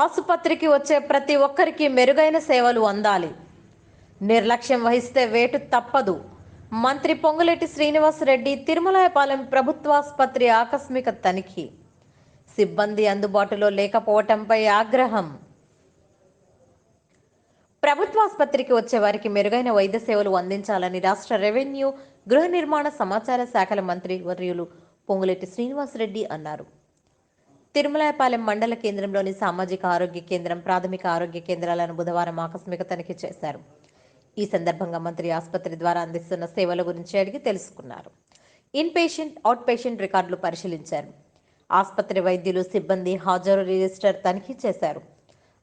ఆసుపత్రికి వచ్చే ప్రతి ఒక్కరికి మెరుగైన సేవలు అందాలి. నిర్లక్ష్యం వహిస్తే వేటు తప్పదు. మంత్రి పొంగులేటి శ్రీనివాసరెడ్డి తిరుమలాయపాలెం ప్రభుత్వాసుపత్రి ఆకస్మిక తనిఖీ. సిబ్బంది అందుబాటులో లేకపోవటంపై ఆగ్రహం. ప్రభుత్వాసుపత్రికి వచ్చే వారికి మెరుగైన వైద్య సేవలు అందించాలని రాష్ట్ర రెవెన్యూ గృహ నిర్మాణ సమాచార శాఖల మంత్రి వర్యులు పొంగులేటి శ్రీనివాసరెడ్డి అన్నారు. తిరుమలాయపాలెం మండల కేంద్రంలోని సామాజిక ఆరోగ్య కేంద్రం ప్రాథమిక ఆరోగ్య కేంద్రాలను బుధవారం ఆకస్మిక తనిఖీ చేశారు. ఈ సందర్భంగా మంత్రి ఆసుపత్రి ద్వారా అందిస్తున్న సేవల గురించి అడిగి తెలుసుకున్నారు. ఇన్ పేషెంట్ అవుట్ పేషెంట్ రికార్డులు పరిశీలించారు. ఆసుపత్రి వైద్యులు సిబ్బంది హాజరు రిజిస్టర్ తనిఖీ చేశారు.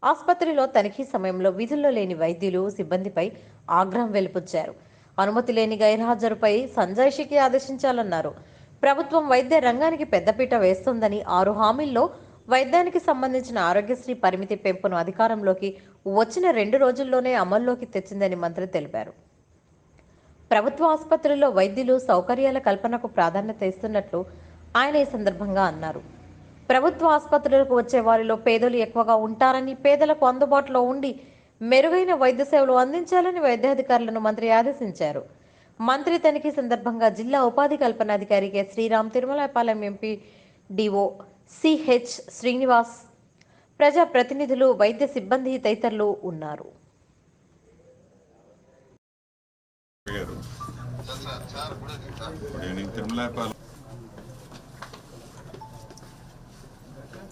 ఆసుపత్రిలో తనిఖీ సమయంలో విధుల్లో లేని వైద్యులు సిబ్బందిపై ఆగ్రహం వెలిపుచ్చారు. అనుమతి లేని గైర్హాజరుపై సంజాయిషికి ఆదేశించాలన్నారు. ప్రభుత్వం వైద్య రంగానికి పెద్దపీట వేస్తుందని ఆరు హామీల్లో వైద్యానికి సంబంధించిన ఆరోగ్యశ్రీ పరిమితి పెంపును అధికారంలోకి వచ్చిన రెండు రోజుల్లోనే అమల్లోకి తెచ్చిందని మంత్రి తెలిపారు. ప్రభుత్వ ఆసుపత్రుల్లో వైద్యులు సౌకర్యాల కల్పనకు ప్రాధాన్యత ఇస్తున్నట్లు ఆయన ఈ సందర్భంగా అన్నారు. ప్రభుత్వ ఆసుపత్రులకు వచ్చే వారిలో పేదలు ఎక్కువగా ఉంటారని పేదలకు అందుబాటులో ఉండి మెరుగైన వైద్య సేవలు అందించాలని వైద్యాధికారులను మంత్రి ఆదేశించారు. మంత్రి తనిఖీ సందర్భంగా జిల్లా ఉపాధి కల్పనాధికారి K. Sriram Tirumalapalem MPDO C H Srinivas ప్రజా ప్రతినిధులు వైద్య సిబ్బంది తదితరులు ఉన్నారు.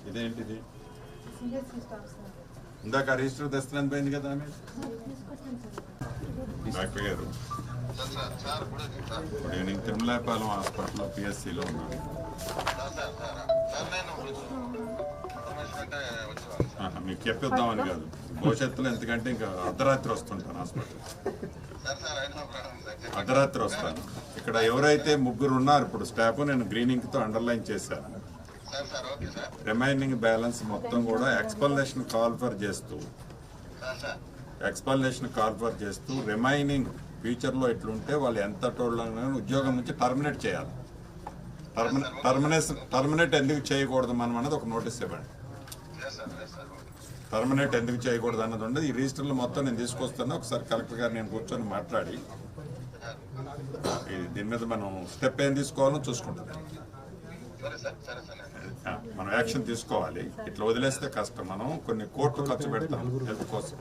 ఇదేంటిది? ఇందాక రిజిస్టర్ తెస్తున్నాను పోయింది కదా ఆమె? డాక్టర్ గుడ్ ఈవినింగ్ తిరుమలాపాలెం హాస్పిటల్లో పిఎస్సిలో ఉన్నాను. మీకు చెప్పిద్దామని కాదు. భవిష్యత్తులో ఎందుకంటే ఇంకా అర్ధరాత్రి వస్తుంటాను హాస్పిటల్. అర్ధరాత్రి వస్తాను. ఇక్కడ ఎవరైతే ముగ్గురు ఉన్నారు ఇప్పుడు స్టాఫ్ నేను గ్రీనింగ్తో అండర్లైన్ చేశాను. రిమైనింగ్ బ్యాలెన్స్ మొత్తం కూడా ఎక్స్ప్లనేషన్ కాల్ఫర్ చేస్తూ. ఎక్స్పల్నేషన్ కాల్ఫర్ చేస్తూ రిమైనింగ్ ఫ్యూచర్లో ఎట్లుంటే ఇట్లుంటే వాళ్ళు ఎంత టోళ్ళని ఉద్యోగం నుంచి టర్మినేట్ చేయాలి. టర్మినేట్ టర్మినేట్ ఎందుకు చేయకూడదు మనం అన్నది ఒక నోటీస్ ఇవ్వండి. టర్మినేట్ ఎందుకు చేయకూడదు అన్నది ఉండదు. ఈ రిజిస్టర్లు మొత్తం నేను తీసుకొస్తాను ఒకసారి కలెక్టర్ గారు నేను కూర్చొని మాట్లాడి ఇది దీని మీద మనం స్టెప్ ఏం తీసుకోవాలో చూసుకుంటుంది మనం యాక్షన్ తీసుకోవాలి. ఇట్లా వదిలేస్తే కష్టం. మనం కొన్ని కోట్లు ఖర్చు పెడతాం హెల్త్ కోసం.